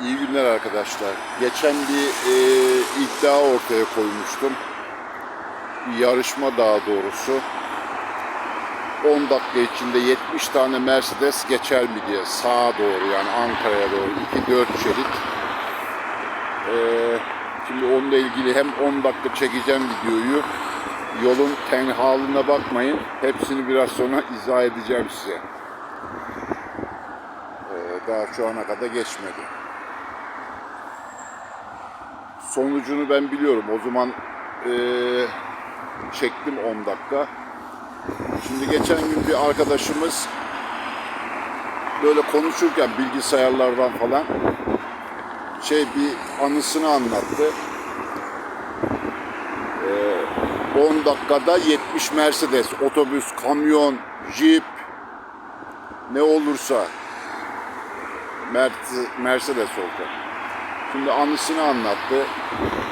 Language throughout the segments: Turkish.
İyi günler arkadaşlar. Geçen bir e, iddia ortaya koymuştum. Yarışma daha doğrusu. 10 dakika içinde 70 tane Mercedes geçer mi diye sağa doğru yani Ankara'ya doğru 2-4 şerit. E, şimdi onunla ilgili hem 10 dakika çekeceğim videoyu. Yolun tenhalına bakmayın. Hepsini biraz sonra izah edeceğim size. E, daha şu ana kadar geçmedi. Sonucunu ben biliyorum. O zaman eee, çektim 10 dakika. Şimdi geçen gün bir arkadaşımız böyle konuşurken bilgisayarlardan falan şey bir anısını anlattı. Eee, 10 dakikada 70 Mercedes, otobüs, kamyon, jip ne olursa Mer- Mercedes oldu. Şimdi anısını anlattı.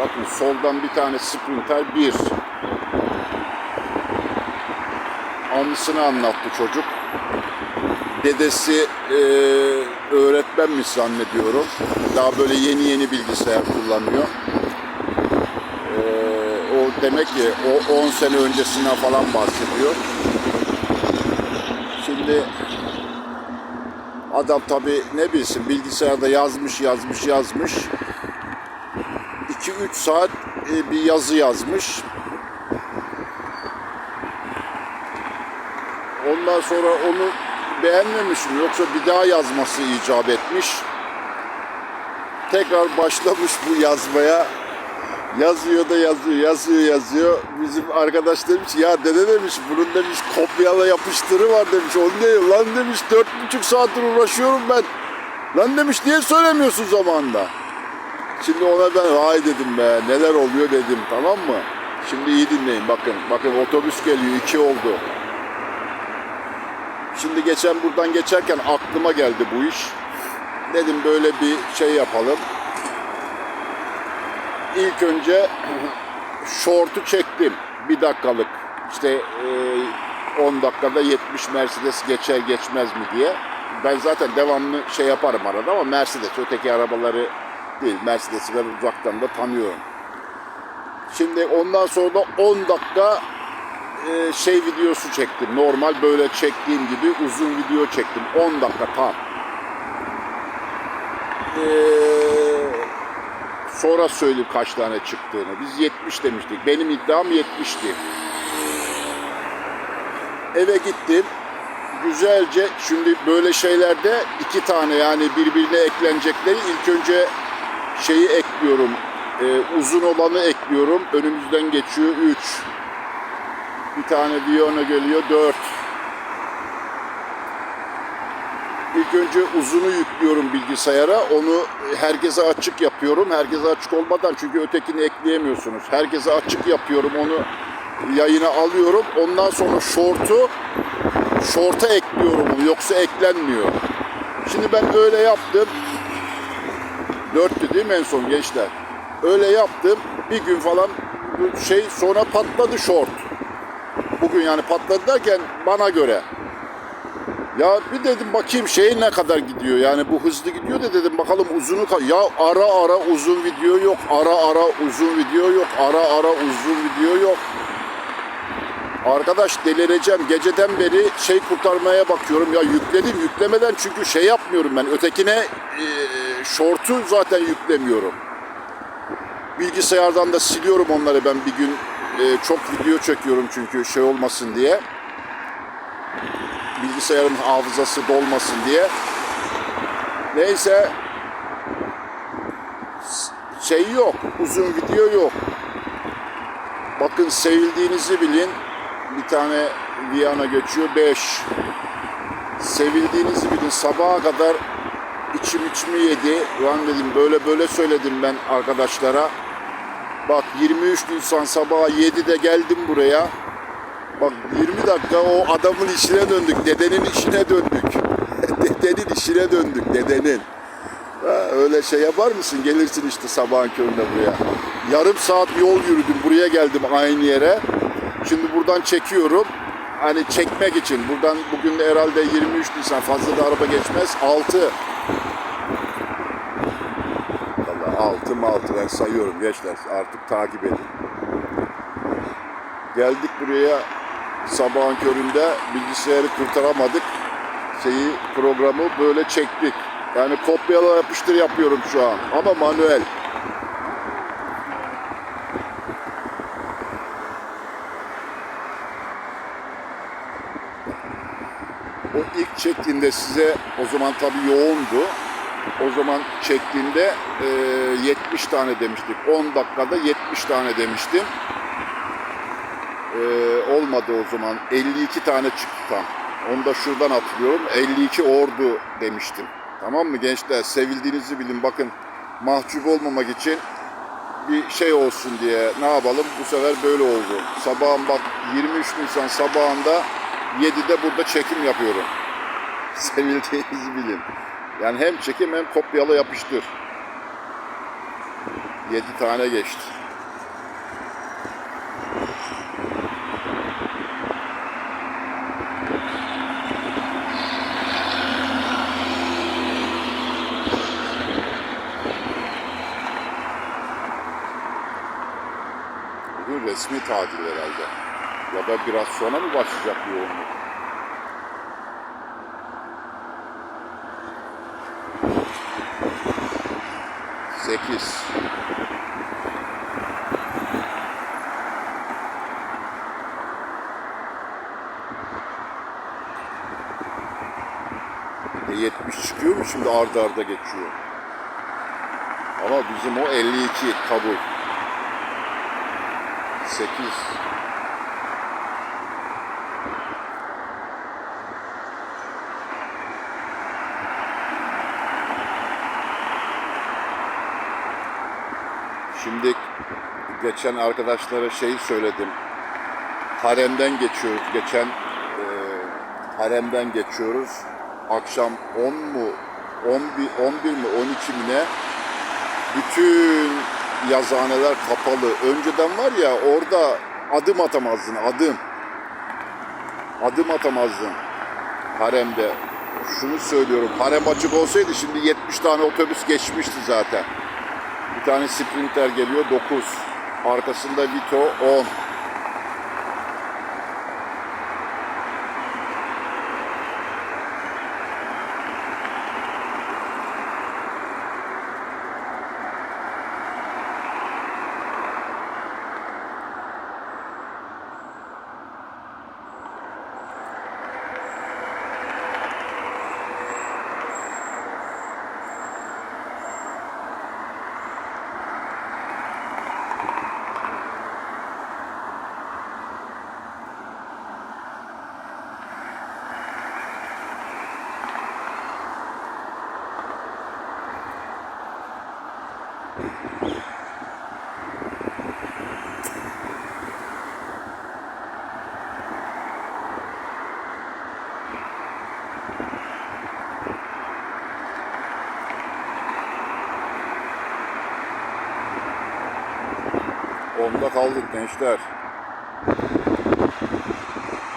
Bakın soldan bir tane sprinter bir. Anısını anlattı çocuk. Dedesi e, öğretmenmiş zannediyorum. Daha böyle yeni yeni bilgisayar kullanıyor. E, o demek ki o 10 sene öncesinden falan bahsediyor. Şimdi Adam tabi ne bilsin bilgisayarda yazmış yazmış yazmış. 2-3 saat e, bir yazı yazmış. Ondan sonra onu beğenmemiş mi yoksa bir daha yazması icap etmiş. Tekrar başlamış bu yazmaya. Yazıyor da yazıyor, yazıyor, yazıyor. Bizim arkadaş demiş ya dede demiş bunun demiş kopyala yapıştırı var demiş. O ne lan demiş dört buçuk saattir uğraşıyorum ben. Lan demiş niye söylemiyorsun zamanında? Şimdi ona ben vay dedim be neler oluyor dedim tamam mı? Şimdi iyi dinleyin bakın. Bakın otobüs geliyor iki oldu. Şimdi geçen buradan geçerken aklıma geldi bu iş. Dedim böyle bir şey yapalım ilk önce şortu çektim. Bir dakikalık. İşte e, 10 dakikada 70 Mercedes geçer geçmez mi diye. Ben zaten devamlı şey yaparım arada ama Mercedes öteki arabaları değil. Mercedes'i ben uzaktan da tanıyorum. Şimdi ondan sonra da 10 dakika e, şey videosu çektim. Normal böyle çektiğim gibi uzun video çektim. 10 dakika tam. Eee Sonra söyleyeyim kaç tane çıktığını. Biz 70 demiştik. Benim iddiam 70'ti. Eve gittim. Güzelce şimdi böyle şeylerde iki tane yani birbirine eklenecekleri ilk önce şeyi ekliyorum. Ee, uzun olanı ekliyorum. Önümüzden geçiyor 3. Bir tane Viona geliyor 4. İlk önce uzunu yüklüyorum bilgisayara. Onu herkese açık yapıyorum. Herkese açık olmadan çünkü ötekini ekleyemiyorsunuz. Herkese açık yapıyorum. Onu yayına alıyorum. Ondan sonra short'u short'a ekliyorum. Yoksa eklenmiyor. Şimdi ben öyle yaptım. Dörttü değil mi en son gençler? Öyle yaptım. Bir gün falan şey sonra patladı short. Bugün yani patladı derken bana göre. Ya bir dedim bakayım şey ne kadar gidiyor? Yani bu hızlı gidiyor da dedim bakalım uzunu ya ara ara uzun video yok ara ara uzun video yok ara ara uzun video yok. Arkadaş delireceğim. Geceden beri şey kurtarmaya bakıyorum. Ya yükledim yüklemeden çünkü şey yapmıyorum ben. Ötekine e, şortu zaten yüklemiyorum. Bilgisayardan da siliyorum onları ben bir gün. E, çok video çekiyorum çünkü şey olmasın diye bilgisayarın hafızası dolmasın diye. Neyse şey yok, uzun video yok. Bakın sevildiğinizi bilin. Bir tane Viyana geçiyor 5. Sevildiğinizi bilin. Sabaha kadar içim içimi yedi. Ulan dedim böyle böyle söyledim ben arkadaşlara. Bak 23 Nisan sabahı 7'de geldim buraya. Bak 20 dakika o adamın işine döndük. Dedenin işine döndük. dedenin işine döndük. Dedenin. Ha, öyle şey yapar mısın? Gelirsin işte sabahın köründe buraya. Yarım saat yol yürüdüm. Buraya geldim aynı yere. Şimdi buradan çekiyorum. Hani çekmek için. Buradan bugün de herhalde 23 Nisan fazla da araba geçmez. 6 Altı mı altı ben sayıyorum gençler artık takip edin. Geldik buraya sabahın köründe bilgisayarı kurtaramadık. Şeyi programı böyle çektik. Yani kopyala yapıştır yapıyorum şu an ama manuel. O ilk çektiğinde size o zaman tabii yoğundu. O zaman çektiğinde e, 70 tane demiştik. 10 dakikada 70 tane demiştim. E, olmadı o zaman. 52 tane çıktı tam. Onu da şuradan hatırlıyorum. 52 ordu demiştim. Tamam mı gençler? Sevildiğinizi bilin. Bakın mahcup olmamak için bir şey olsun diye ne yapalım? Bu sefer böyle oldu. Sabahın bak 23 Nisan sabahında 7'de burada çekim yapıyorum. Sevildiğinizi bilin. Yani hem çekim hem kopyala yapıştır. 7 tane geçti. Bugün resmi tatil herhalde. Ya da biraz sonra mı başlayacak yoğunluk? Sekiz. E 70 çıkıyor mu şimdi arda arda geçiyor. Ama bizim o 52 kabul. 8 Şimdi geçen arkadaşlara şeyi söyledim. Haremden geçiyoruz. Geçen e, haremden geçiyoruz. Akşam 10 mu 11, 11 mi 12 mi ne? Bütün yazıhaneler kapalı. Önceden var ya orada adım atamazdın adım. Adım atamazdın haremde. Şunu söylüyorum harem açık olsaydı şimdi 70 tane otobüs geçmişti zaten. Bir tane sprinter geliyor 9. Arkasında Vito 10. Onda kaldık gençler.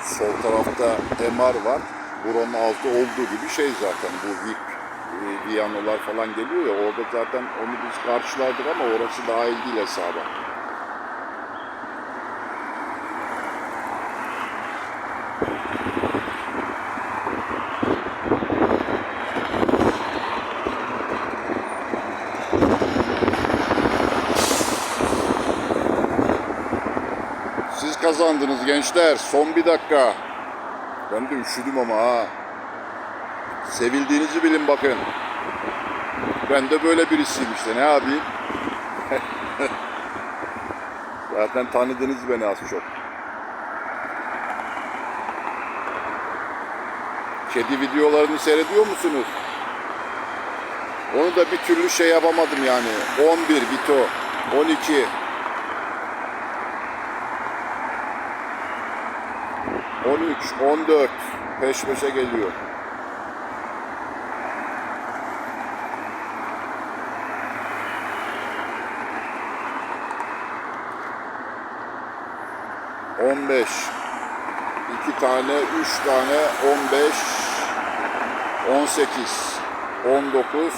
Sol tarafta MR var. Buranın altı olduğu gibi şey zaten bu VIP Viyanolar falan geliyor ya orada zaten onu biz karşılardık ama orası dahil değil hesaba. Siz kazandınız gençler. Son bir dakika. Ben de üşüdüm ama ha. Sevildiğinizi bilin bakın. Ben de böyle birisiyim işte ne yapayım. Zaten tanıdınız beni az çok. Kedi videolarını seyrediyor musunuz? Onu da bir türlü şey yapamadım yani. 11 Vito, 12. 13, 14 peş peşe geliyor. On beş. iki tane, üç tane, on beş, on sekiz, on dokuz.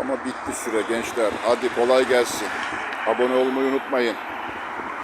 Ama bitti süre gençler. Hadi kolay gelsin. Abone olmayı unutmayın.